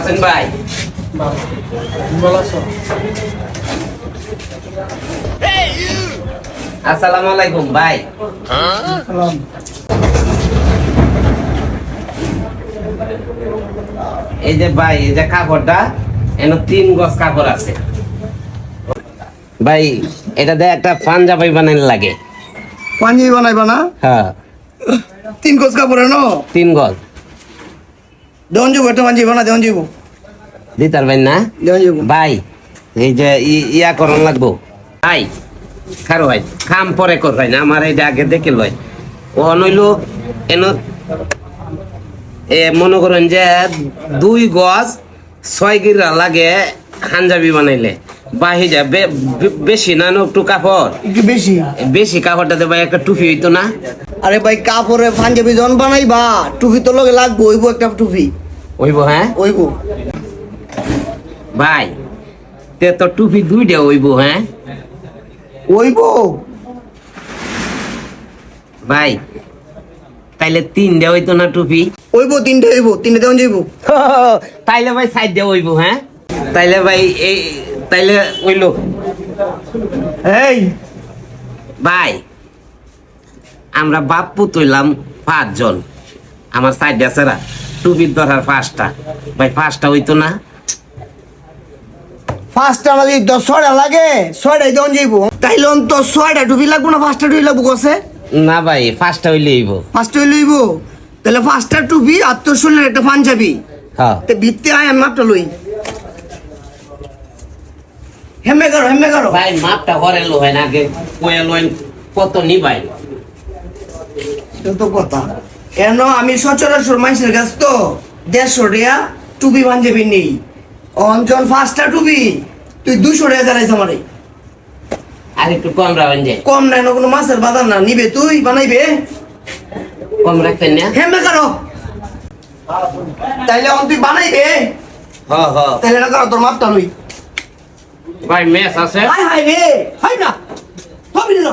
আছেন ভাই? আসসালামু আলাইকুম ভাই। এই যে ভাই এই যে কাপড়টা এন তিন গজ কাপড় আছে। ভাই এটা দিয়ে একটা পাঞ্জাবি বানাইলে লাগে। পাঞ্জাবি বানাইবা না? হ্যাঁ। তিন কোচ কাপড় ন তিন গজ। দেওয়ান যাব একটা পাঞ্জাবি বানা দেওয়ান যাব দিতার ভাই না? দেওয়ান যাব ভাই এই যে ইয়া করন লাগবো। ভাই খারো ভাই খাম পরে কর ভাই না আমার এটা আগে দেখে লয় ও নইলো এন এ মনে করেন যে দুই গজ ছয় গিরা লাগে হাঞ্জাবি বানাইলে। বাহি যা বেশি না একটু কাপড়? বেশি বেশি কাপড়টাতে ভাই একটা টুপি হইতো না? আরে ভাই কাপড়ে পাঞ্জাবি জন বানাইবা? টুপি তো লগে লাগবো ওইবো একটা টুপি। হইব হ্যাঁ? ওইবো। ভাই তে তো টুপি দুইটা হইব হ্যাঁ? ওইবো? ভাই তাইলে তিনটা হইতো না টুপি? ওইবো তিনটে হইবো তিনটে দেওয়ান যাইবো। তাইলে ভাই সাইড দিয়ে হইব হ্যাঁ? তাইলে ভাই এই তাইলে হইল এই। ভাই আমরা বাপ্পু তুইলাম পাঁচজন। আমার সাইড আছে টুপির ধরার পাঁচটা। ভাই পাঁচটা হইতো না। পাঁচটা আমাদের দশ ছয়টা লাগে ছয়টাই দেওয়ান যাইবো তাইলে তো ছয়টা টুপি লাগবো না পাঁচটা টুপি লাগবো কসে? না ভাই পাঁচটা হইলে হইব। পাঁচটা হইলে হইবো? তাহলে পাঁচটা টুপি আর তোর শরীরের একটা পাঞ্জাবি। হ্যাঁ। তে ভিত্তি আয় আমি মাপটা লই। হেমে করো হেমে করো। ভাই মাপটা করে লো হয় না আগে কয়ে লোয়েন কত নিবাই? তো কথা। কেন? আমি সচরাচর মানুষের কাছ তো দেড়শো টিয়া টুপি পাঞ্জাবি নেই। অঞ্চল পাঁচটা টুপি তুই দুশো টাকা দাঁড়াইছ আমারে। আর একটু কম রাখেন যে। কম নাই না কোনো মাছের বাজার না। নিবে তুই বানাইবে। কম রাখতেন না। হেমে করো তাইলে অন তুই বানাইবে। হ হ। তাইলে না করো তোর মাপটা লই। ভাই মেস আছে? হাই হাই রে। হাই না। হবে না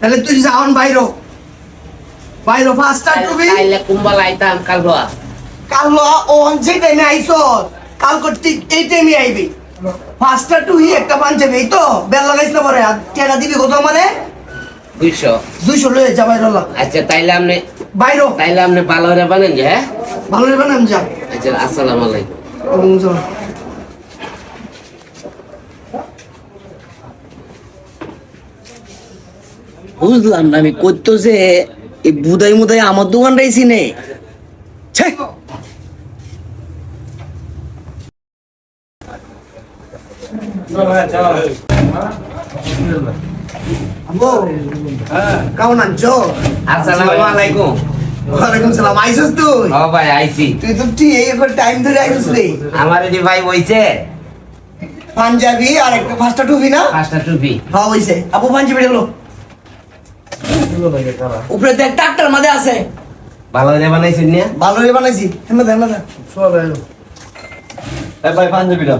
তাহলে তুই যাওয়ান বাইরো। বাইরো ফাস্টার টুবি তাইলে কাল রোয়া কাল ও যে টাইমে আইস কাল করতে এই টাইমে আইবি। ফাস্টার টু হি একটা পাঞ্জাবি তো বেল লাগাইছ না পরে আর টেকা দিবি কত মানে? দুইশো। দুইশো লয়ে যা বাইরো আচ্ছা তাইলে আপনি বাইরো। তাইলে আপনি ভালো করে বানেন যে হ্যাঁ? ভালো রে বানাম যা। আচ্ছা আসসালামু আলাইকুম। বুঝলাম না আমি করতো যে এই বুদাই মুদাই আমার দোকান রাইছি নে। ছে। আবো কেমন আছো? আসসালামু আলাইকুম। ওয়ালাইকুম সালাম। আইসস তুই? ও ভাই আইছি। তুই তো ঠিক এই এখন টাইম ধরে আইসস রে। আমার এটি ভাই বইছে। পাঞ্জাবি আর একটা ফার্স্টটা টুপি না? পাঁচটা টুপি। হ্যাঁ হইছে আপু পাঞ্জাবি হলো উপরে মধ্যে আছে। ভালো করে বানাইছেন না ভালো রে বানাইছি। হেমে দেন না এই ভাই পাঞ্জাবিটা।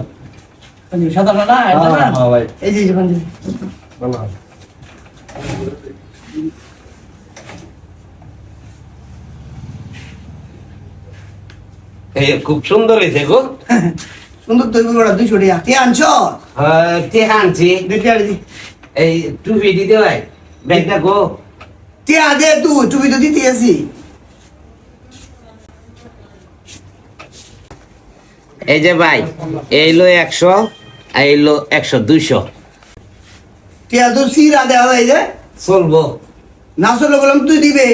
সাদা না এটা না? হ্যাঁ ভাই। এই যে পাঞ্জাবি। এই খুব সুন্দর হয়েছে গো। সুন্দর দুইশো টাকা। কে আনছ? তে আনছি। এই টুপি দিতে ভাই ব্যাগটা গো। কে আদে তুই টুপি তো দিতে আসি। এই যে ভাই এইলো একশো এইলো একশো দুইশো। টিয়া তোর সিরা দেওয়া হয়ে যায় চলবো। না চলে বললাম তুই দিবে।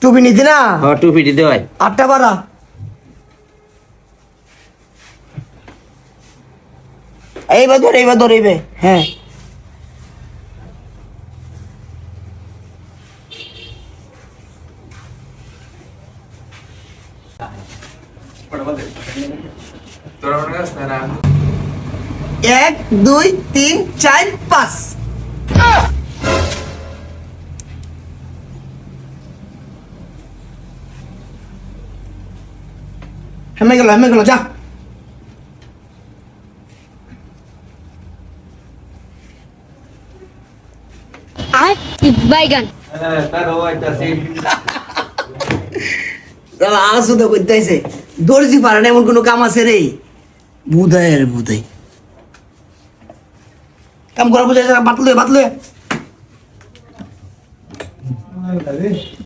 টুপি নিতি না? হ্যাঁ টুপি দিতে হয়। আটটা বারা এইবার ধর এইবার ধর এইবে হ্যাঁ। তোরা মনে না। এক দুই তিন চার পাঁচ। হেমে গেল হেমে গেল যা। বাইগান। দাদা আসু তো করতেছে দর্জি পারে না এমন কোনো কাম আছে রে বুধাই রে বুধাই। কাম করা বুঝাই বাতলে বাতলে।